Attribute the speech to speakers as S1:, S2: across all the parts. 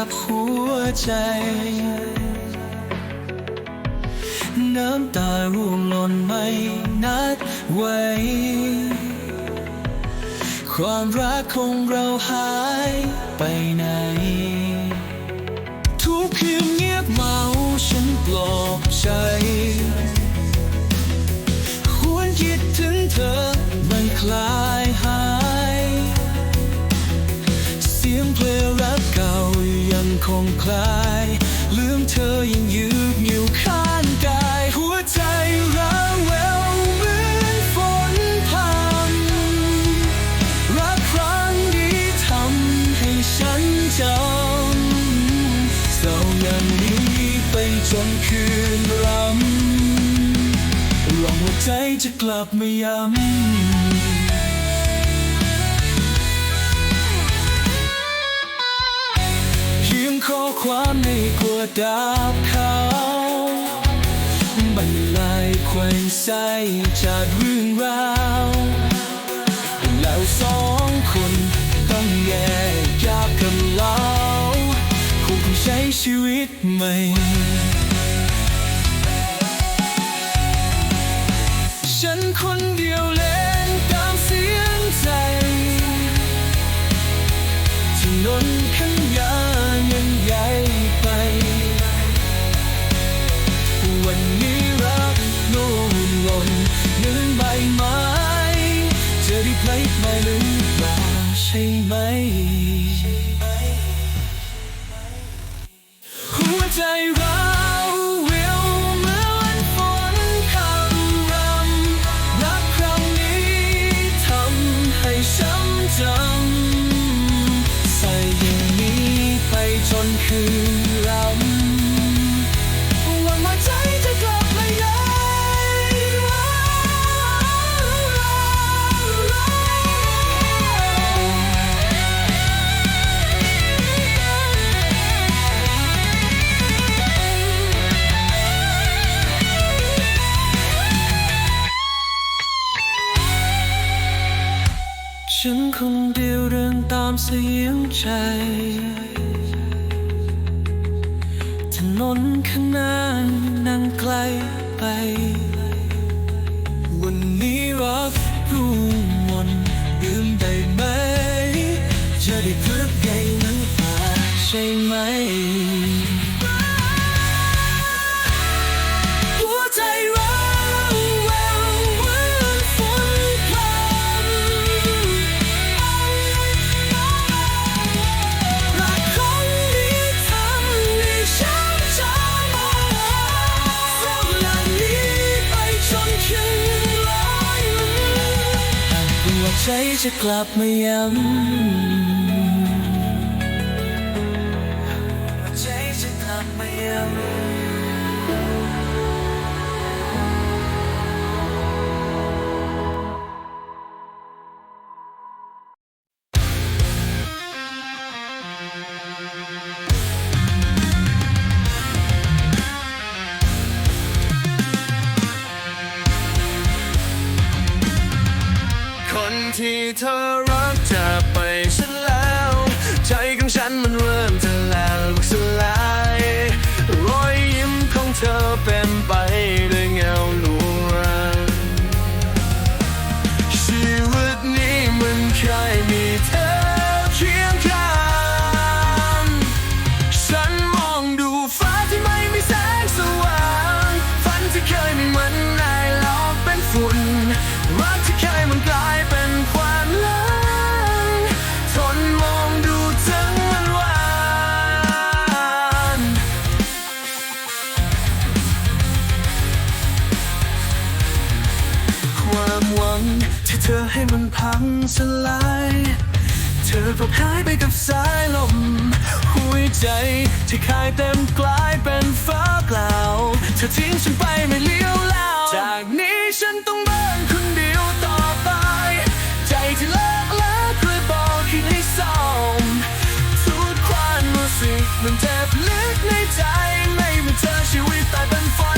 S1: กับหัวใจ น้ำตาร่วงหล่นไม่นัดไว้ ความรักของเราหายไปไหน ทุกคืนเงียบเมาฉันปลอบใจควรคิดถึงเธอไม่คลายหาย เสียงเพลงรักเก่ายัง คงคลาย ลืมเธอยังยืดอยู่ข้างกาย หัวใจร้าวแววเหมือนฝนพรำรักครั้งนี้ทำให้ฉันจำเศร้าอย่างนี้ไปจนคืนรำหวังว่าใจจะกลับมาย้ำ ความในกระดาษขาบรรลายแขวนใสจากเรื่องราวแล้วสองคนต้องแยกจากกันแล้วคงต้องใช้ชีวิตใหม่ฉันคนเดียวเล่น ใช่ไหม หัวใจเราววิวเหมือนฝนคำรำรักครั้งนี้ทำให้ช้ำจำใส่อย่างนี้ไปจนคืน ธอได้เพื่อไงน้ำตาใช่ไหม จะกลับมาย้ำ
S2: ที่ งสลาย เธอพบหายไปกับสายลม หัวใจที่คายเต็มกลายเป็นฟ้าเปล่า เธอทิ้งฉันไปไม่เลี้ยวแล้ว จากนี้ฉันต้องเดินคนเดียวต่อไป ใจที่เลิกแล้วเคยบอกคิดให้ซ่อมทุกความรู้สึกมันเจ็บลึกในใจไม่มีเธอชีวิตแต่เป็นฝัน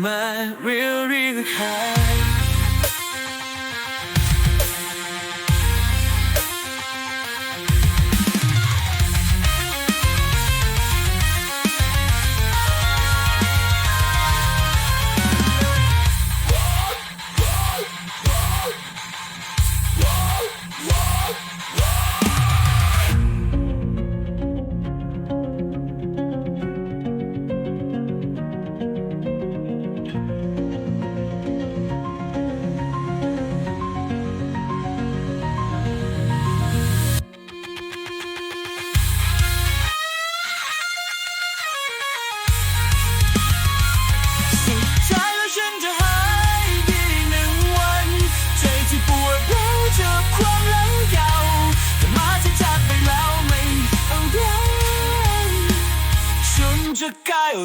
S3: my real, real high.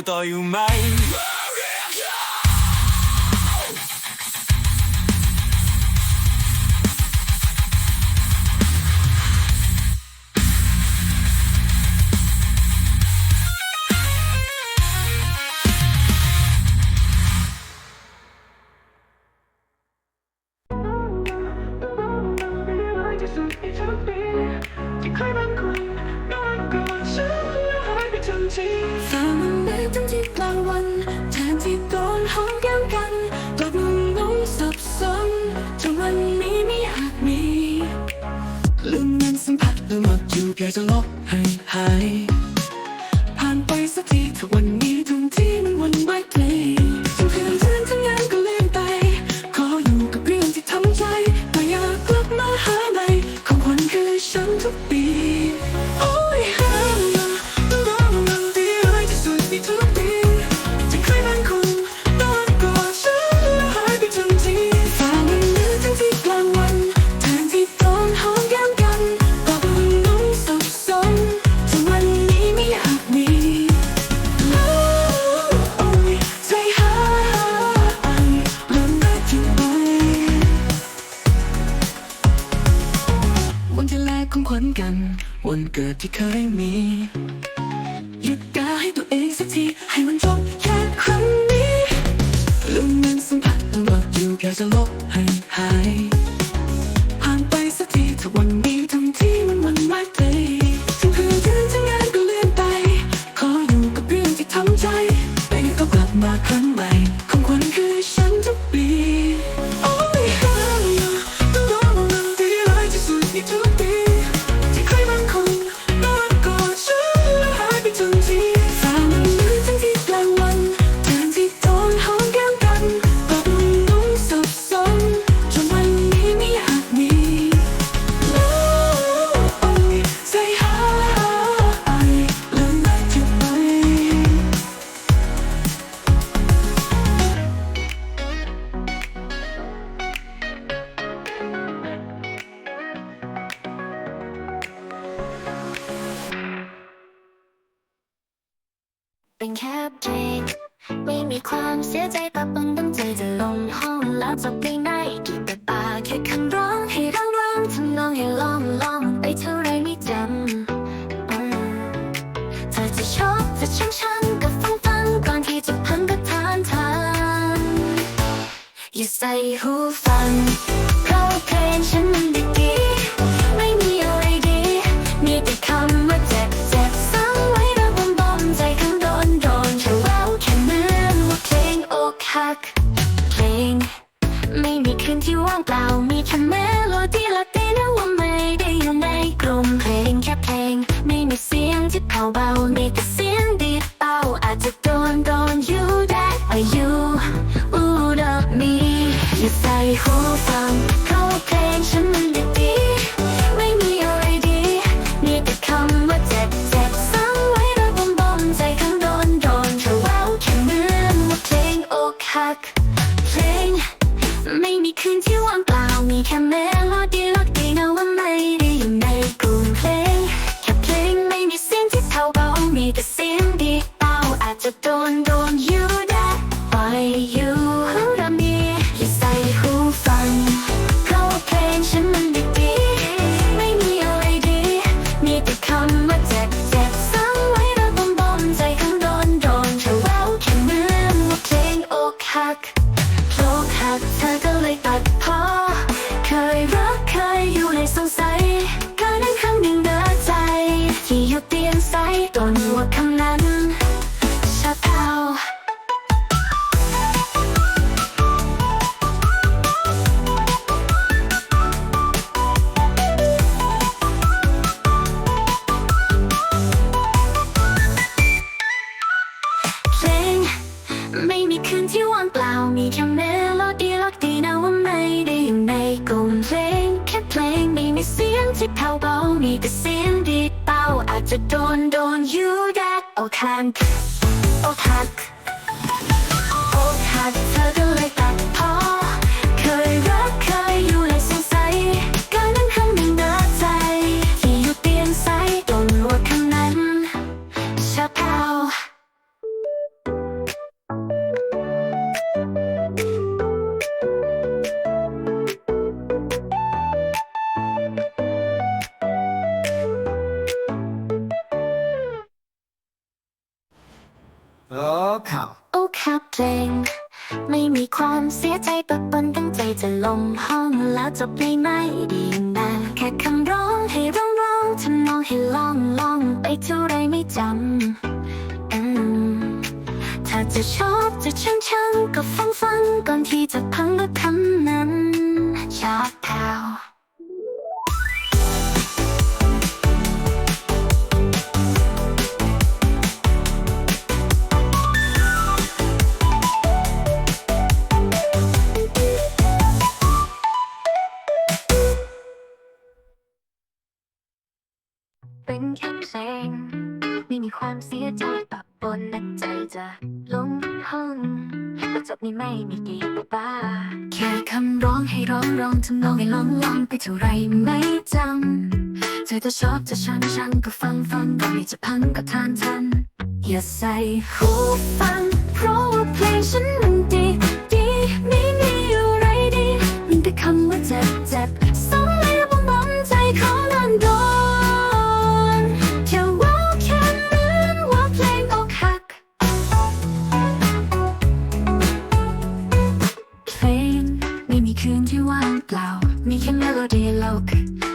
S3: tell you There's a lot hanging high. I who พลงไม่มีความเสียใจปะปนนักใจจะ
S4: ลงห้องจบนี้ไม่มีกี่ป้า แค่คำร้องให้ร้อง
S3: ร้องทำน
S5: อ
S3: งให้ลองลองไปเท่าไรไม่จำเธอจะชอบจะชังชังก็ฟังฟังก็ไม่จะพังก็ทานทันอย่าใส่หูฟังเพราะว่าเพลงฉัน melody look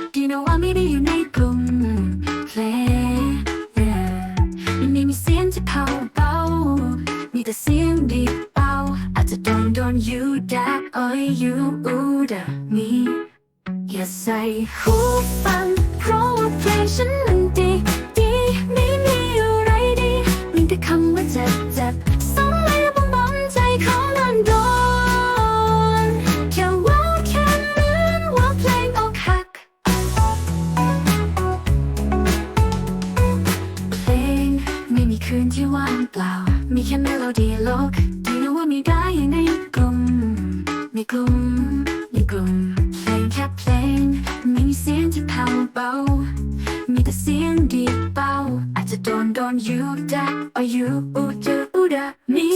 S3: ได้ในกลุ่มในกลุ่มในกลุ่มเพลงแค่เพลงมีเสียงที่เผาเบา มีแต่เสียงดีเบาอาจจะโดนโดนยูดะโอยูอูเจอ
S2: อูดะมี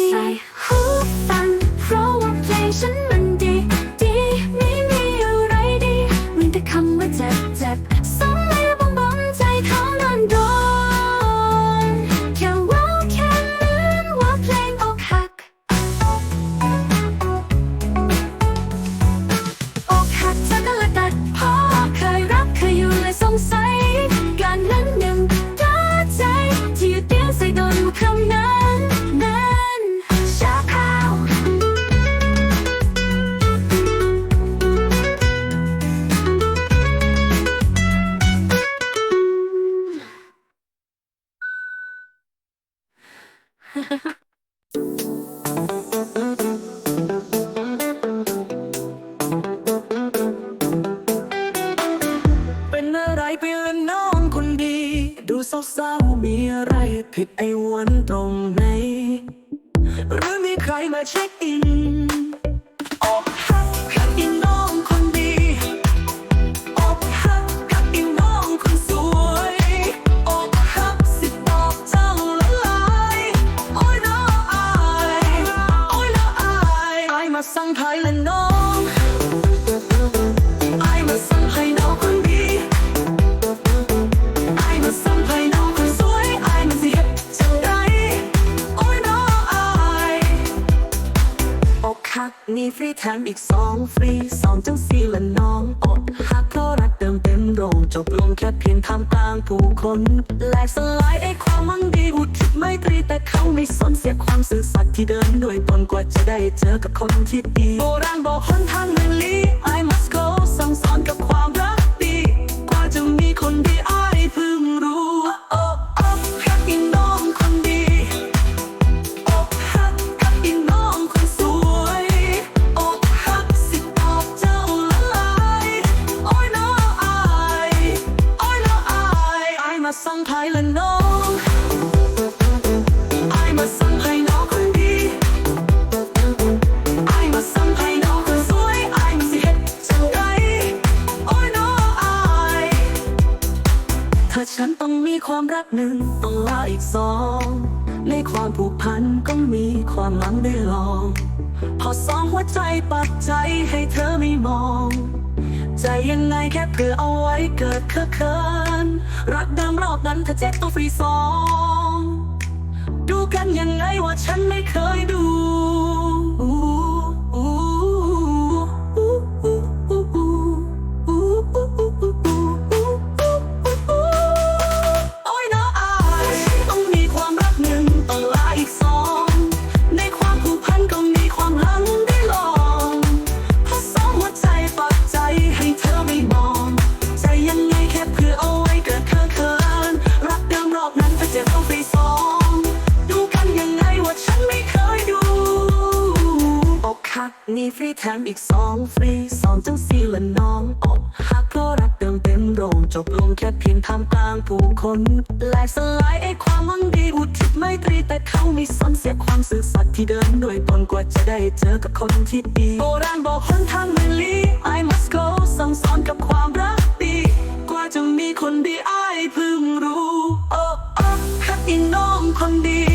S2: อีกสองฟรีสองจังสี่และน้องอกหักเพราะรักเติมเต็มโรงจบลงแค่เพียงทำกลางผู้คนแหลกสลายไอ้ความหวังดีอุทิศไม่ตรีแต่เขาไม่สนเสียความสื่อสัตย์ที่เดินด้วยตนกว่าจะได้เจอกับคนที่ดีโบราณบอกหนทางเมืองลี้ I must go สั่งสอนกับ ความหลังได้ลอง พอสองหัวใจปักใจให้เธอไม่มอง ใจยังไงแค่เพื่อเอาไว้เกิดเคอะเคิน รักเดิมรอบนั้นถ้าเจ็บต้องฟรีสอง ดูกันยังไงว่าฉันไม่เคยดูีฟรีแถมอีกสองฟรีสองจังสีละน้องอกหักเพราะรักเดิมเต็มโรงจบลงแค่เพียงทำกลางผู้คนแหลกสลายไอ้ความหวังดีอุทิศไม่ตรีแต่เขาไม่สนเสียความสื่อสัตย์ที่เดินด้วยตนกว่าจะได้เจอกับคนที่ดีโบราณบอกคนทางไม่ลี I must go สั่งสอนกับความรักดี กว่าจะมีคนดี I เพิ่งรู้โอ้โอ้ฮักอีน้องคนดี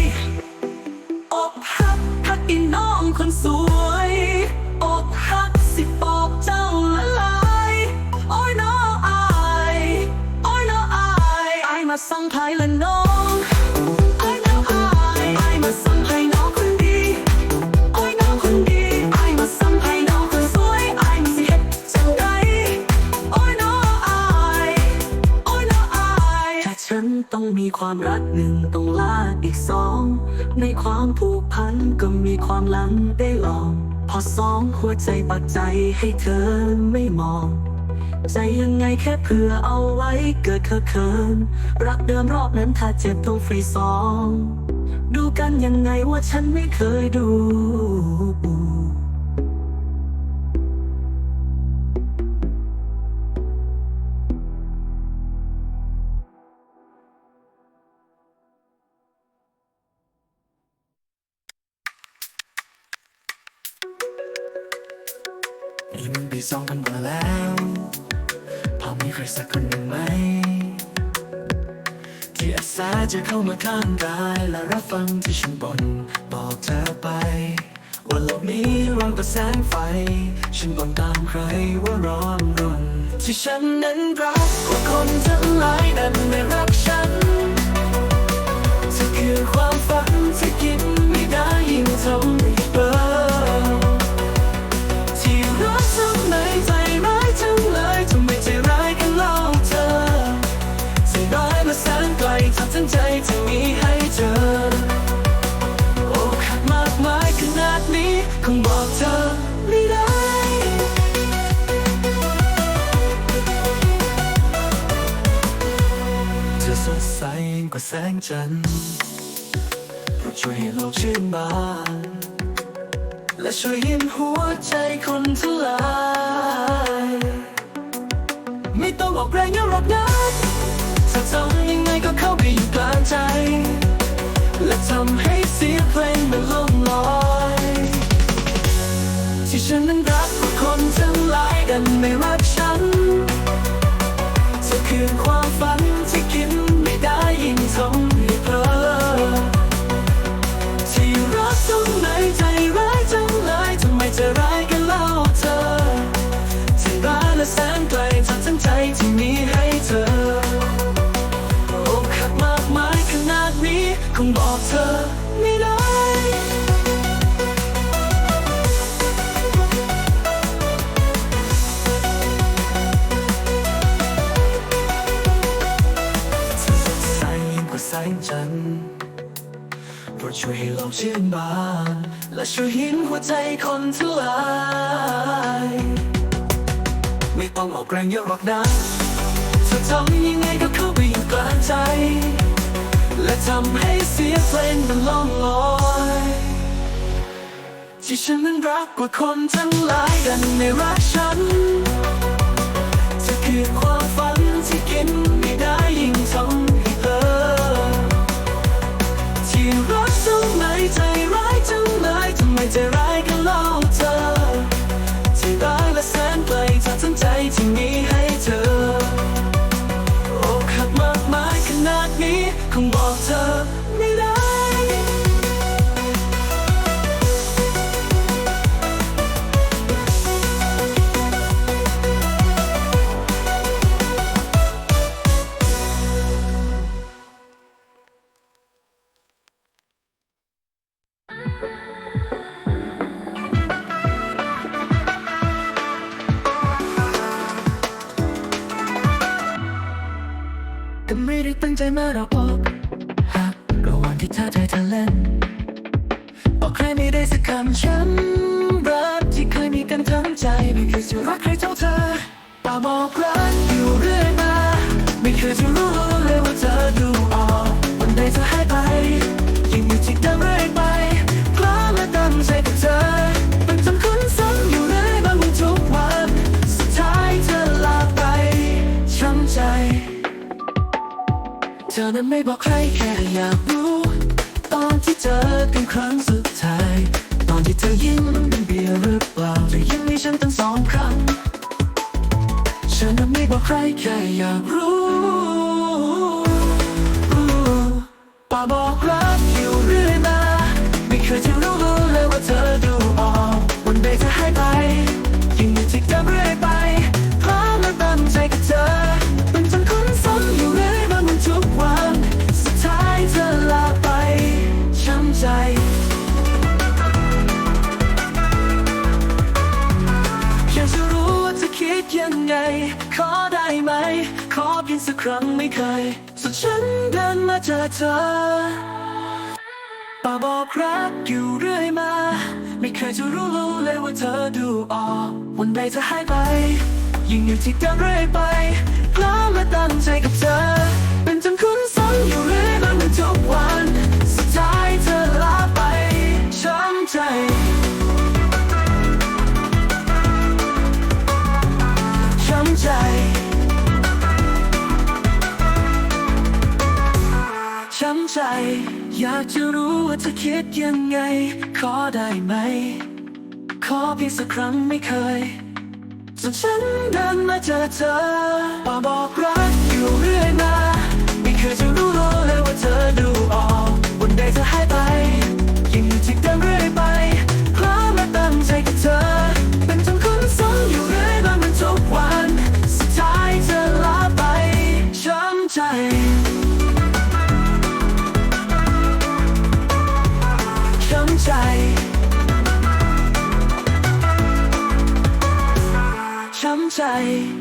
S2: ความรักหนึ่งต้องลาอีกสอง ในความผูกพันก็มีความหลังได้ลอง พอสองหัวใจปักใจให้เธอไม่มอง ใจยังไงแค่เพื่อเอาไว้เกิดเคอะเขิน รักเดิมรอบนั้นถ้าเจ็บต้องฟรีสอง ดูกันยังไงว่าฉันไม่เคยดู
S1: จะเข้ามาข้างกายและรับฟังที่ฉันบ่นบอกเธอไป ว่าโลกนี้ร้อนกว่าแสงไฟ ฉันบ่นตามใครว่าร้อนรนที่ฉันนั้นรักกว่าคนทั้งหลายนั้นไม่รักฉัน งจันทร์โปรดช่วยให้โลกชื่นบาน และช่วยยิ้มหัวใจคนทั้งหลาย ไม่ต้องออกแรงเยอะหรอกนะถ้าทำยังไงก็เข้าไปอยู่กลางใจ และทำให้เสียงเพลงมันล่องลอย ที่ฉันนั้นรักคนทั้งหลายดันไม่รักฉันเธอคือความฝัน ชื่นบาน และช่วยหินหัวใจคนทั้งหลาย ไม่ต้องออกแรงเยอะหรอกนะเธอทำยังไงก็เข้าไปอยู่กลางใจ และทำให้เสียเพลงมันล่องลอยที่ฉันนั้นรักกว่าคนทั้งหลายดันไม่รักฉันเธอคือความฝันที่กิน เนั้นไม่
S2: บอกใครแค่อยากรู้ ตอนที่เจอกันครั้งสุดท้าย ตอนที่เธอยิ้มเป็นเบียร์หรือเปล่าเธอยิ้มให้ฉันตั้งสองครั้ง ฉันนั้นไม่บอกใครแค่อยากรู้ป้าบอก ยังไง ขอได้ไหม ขอเพียงสักครั้งไม่เคย สุดฉันเดินมาเจอเธอป่าบอกรักอยู่เรื่อยมา ไม่เคยจะรู้เลยว่าเธอดูออกวันใดเธอหายไป ยิ่งอยู่ที่เดิมเรื่อยไปเพราและตั้งใจกับเธอ เป็นจนคุ้นซ้ำอยู่เรื่อยมาเหมือนทุกวันสุดท้ายเธอลาไปช้ำใจ ใจช้ำใจ อยากจะรู้ว่าเธอคิดยังไง ขอได้ไหม ขอเพียงสักครั้งไม่เคยจนฉันเดินมาเจอเธอป่าบอกรักอยู่เรื่อยมา ไม่เคยจะรู้เลยว่าเธอดูออกวันใดเธอหายไป ใจ